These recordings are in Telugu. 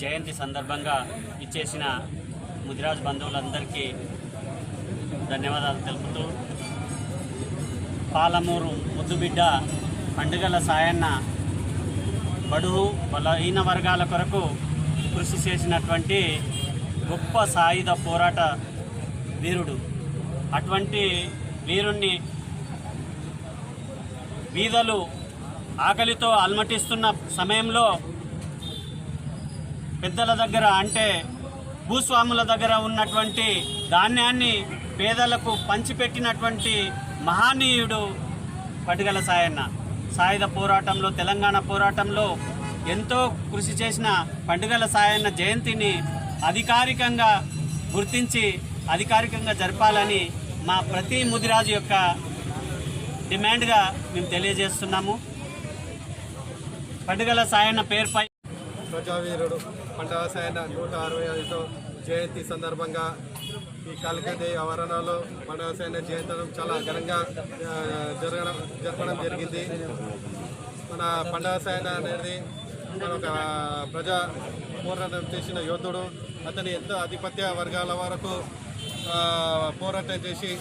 జయంతి సందర్భంగా ఇచ్చేసిన ముదిరాజ్ బంధువులందరికీ ధన్యవాదాలు తెలుపుతూ పాలమూరు ముద్దుబిడ్డ పండుగల సాయన్న బడుగు బలహీన వర్గాల కొరకు కృషి చేసినటువంటి గొప్ప సాయుధ పోరాట వీరుడు. అటువంటి వీరుణ్ణి వీధలు ఆకలితో అల్మటిస్తున్న సమయంలో పెద్దల దగ్గర అంటే భూస్వాముల దగ్గర ఉన్నటువంటి ధాన్యాన్ని పేదలకు పంచిపెట్టినటువంటి మహానీయుడు పటిగల సాయన్న. సాయుధ పోరాటంలో తెలంగాణ పోరాటంలో ఎంతో కృషి చేసిన పండుగల సాయన్న జయంతిని అధికారికంగా గుర్తించి అధికారికంగా జరపాలని మా ప్రతి ముదిరాజు యొక్క డిమాండ్గా మేము తెలియజేస్తున్నాము. పండుగల సాయన్న పేరుపై ప్రజావీరుడు పండవసాయన నూట అరవై ఐదో జయంతి సందర్భంగా ఈ కాళికాదేవి ఆవరణలో పండవసాయన జయంతం చాలా ఘనంగా జరగడం జరపడం జరిగింది. మన పండగసాయన అనేది మన ఒక ప్రజా పోరాటం చేసిన యోధుడు. అతని ఎంతో ఆధిపత్య వర్గాల వరకు పోరాటం చేసి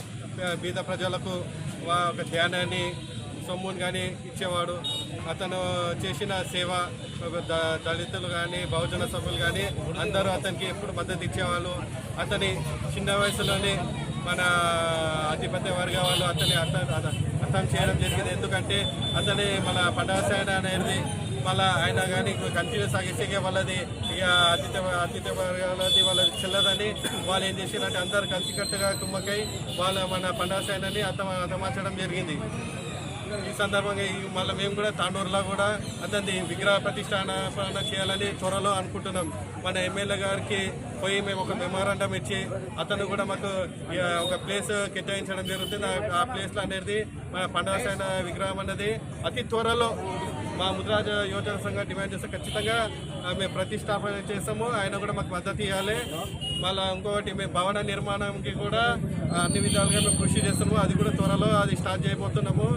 బీద ప్రజలకు ఒక ధ్యానాన్ని సొమ్ముని కానీ ఇచ్చేవాడు. అతను చేసిన సేవ ద- దళితులు కానీ బహుజన సభ్యులు కానీ అందరూ అతనికి ఎప్పుడు మద్దతు ఇచ్చేవాళ్ళు. అతని చిన్న వయసులోనే మన అతిపెద్ద వర్గ వాళ్ళు అతని అర్థం అర్థం చేయడం జరిగింది. ఎందుకంటే అతని మన పటాసాయన అనేది మళ్ళా ఆయన కానీ కంటిన్యూ సాగిస్తే వాళ్ళది ఇక అతిథి అతిథి వర్గాలది వాళ్ళది చెల్లదని వాళ్ళు ఏం చేసినట్టు అందరు కలిసికట్టుగా కుమ్మకై వాళ్ళ మన పండాసాయనని అర్థం అర్థమార్చడం జరిగింది. ఈ సందర్భంగా మళ్ళీ మేము కూడా తాండూరులో కూడా అతని విగ్రహ ప్రతిష్టాపన చేయాలని త్వరలో అనుకుంటున్నాం. మన ఎమ్మెల్యే గారికి పోయి మేము ఒక మెమోరాండం ఇచ్చి అతను కూడా మాకు ఒక ప్లేస్ కేటాయించడం జరుగుతుంది. ఆ- ప్లేస్లో అనేది మన పండుగ సైన విగ్రహం అనేది అతి త్వరలో మా ముద్రాజ యువజన సంఘం డిమాండ్ చేస్తే ఖచ్చితంగా మేము ప్రతిష్టాపన చేస్తాము. ఆయన కూడా మాకు మద్దతు ఇవ్వాలి. మళ్ళీ ఇంకొకటి మేము భవన నిర్మాణంకి కూడా అన్ని విధాలుగా మేము కృషి చేస్తాము అది కూడా త్వరలో అది స్టార్ట్ చేయబోతున్నాము.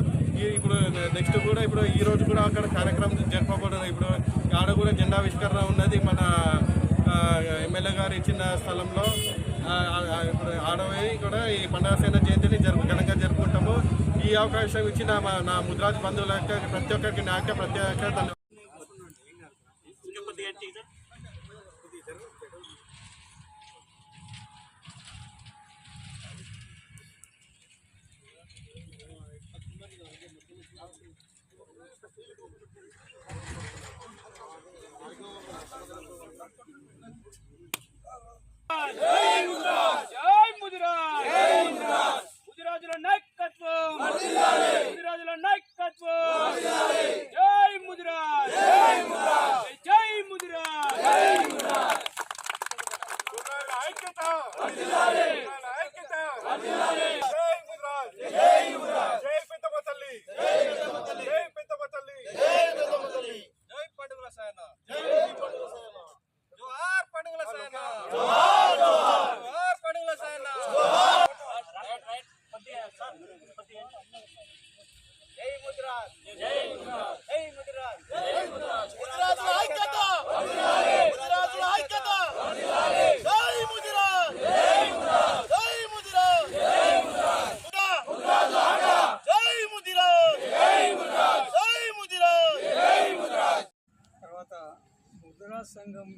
ఇప్పుడు నెక్స్ట్ కూడా ఇప్పుడు ఈ రోజు కూడా అక్కడ కార్యక్రమం జరపబడుతుంది ఇప్పుడు ఆడ కూడా జెండావిష్కరణ ఉన్నది మన ఎమ్మెల్యే గారు ఇచ్చిన స్థలంలో. ఇప్పుడు ఆడవి కూడా ఈ పండగ సేన జయంతిని జరుపు ఘనంగా జరుపుకుంటాము. ఈ అవకాశం ఇచ్చిన మా నా ముద్రాజ్ బంధువులకు ప్రతి ఒక్కరికి నాక ప్రత్యేక ధన్యవాదాలు. జై Italy! గుజరాత్ జై గుజరాత్ జై గుజరాత్ జై గుజరాత్ గుజరాత్ ఐక్యత వందనాలి గుజరాత్ ఐక్యత తర్వాత గుజరాత్ సంఘం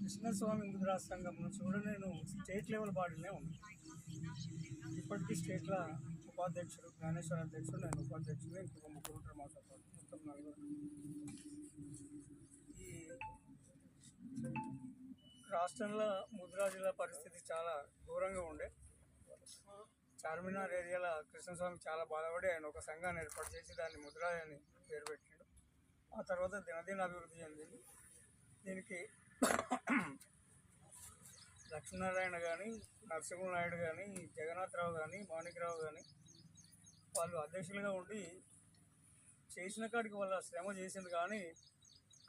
కృష్ణస్వామి గుజరాత్ సంఘం నుంచి కూడా నేను స్టేట్ లెవెల్ బాడీలోనే ఉన్నాను ఇప్పటికీ స్టేట్లో ఉపాధ్యక్షుడు జ్ఞానేశ్వర అధ్యక్షుడు నేను ఉపాధ్యక్షుడు ఇంకొక ముగ్గురు ఉంటారు మొత్తం నలుగురు. ఈ రాష్ట్రంలో ముద్రాజుల పరిస్థితి చాలా ఘోరంగా ఉండే. చార్మినార్ ఏరియాలో కృష్ణస్వామి చాలా బాధపడి ఆయన ఒక సంఘాన్ని ఏర్పాటు చేసి దాన్ని ముద్రాజ్ అని పేరు పెట్టాడు. ఆ తర్వాత దినదిన అభివృద్ధి చెందింది. దీనికి లక్ష్మీనారాయణ కానీ నరసింహనాయుడు కానీ జగన్నాథరావు కానీ మాణిక్రావు కానీ వాళ్ళు అధ్యక్షులుగా ఉండి చేసిన కాడికి వాళ్ళ శ్రమ చేసింది కానీ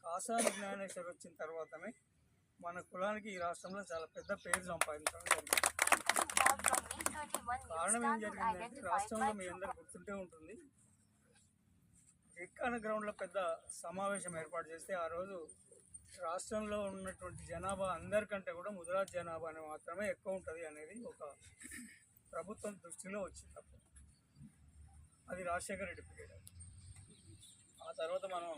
కాసాని జ్ఞానేశ్వర్ వచ్చిన తర్వాతనే మన కులానికి ఈ రాష్ట్రంలో చాలా పెద్ద పేరు సంపాదించడం జరిగింది. కారణం ఏం జరిగిందంటే రాష్ట్రంలో మీ అందరు గుర్తుంటే ఉంటుంది. రిక్కాన గ్రౌండ్లో పెద్ద సమావేశం ఏర్పాటు చేస్తే ఆ రోజు రాష్ట్రంలో ఉన్నటువంటి జనాభా అందరికంటే కూడా ముదిరాజ్ జనాభా అని మాత్రమే ఎక్కువ ఉంటుంది అనేది ఒక ప్రభుత్వం దృష్టిలో వచ్చింది అప్పుడు. అది రాజశేఖర రెడ్డి పీరియడ్ ఆ తర్వాత మనం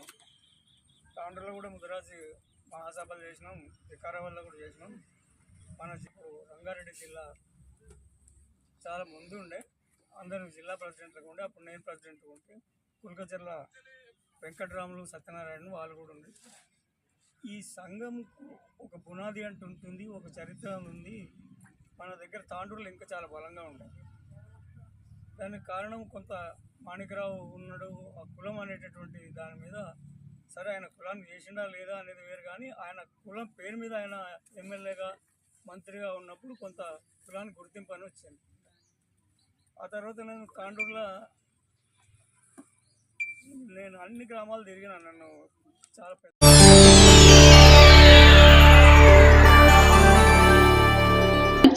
తాండ్రలో కూడా ముదిరాజు మహాసభలు చేసినాం వికారాబాద్లో కూడా చేసినాం. మన ఇప్పుడు రంగారెడ్డి జిల్లా చాలా ముందు ఉండే. అందరూ జిల్లా ప్రెసిడెంట్లకు ఉండే. అప్పుడు నేను ప్రెసిడెంట్ ఉంటే కుల్కచర్ల వెంకటరాములు సత్యనారాయణ వాళ్ళు కూడా ఉండే. ఈ సంఘంకు ఒక పునాది అంటుంటుంది ఒక చరిత్ర ఉంది. మన దగ్గర తాండ్రులు ఇంకా చాలా బలంగా ఉంటాయి దానికి కారణం కొంత మాణికరావు ఉన్నాడు. ఆ కులం అనేటటువంటి దాని మీద సరే ఆయన కులాన్ని చేసిండా లేదా అనేది వేరు. కానీ ఆయన కులం పేరు మీద ఆయన ఎమ్మెల్యేగా మంత్రిగా ఉన్నప్పుడు కొంత కులాన్ని గుర్తింపు అని వచ్చింది. ఆ తర్వాత నేను కాండూర్లో నేను అన్ని గ్రామాలు తిరిగిన. నన్ను చాలా పెద్ద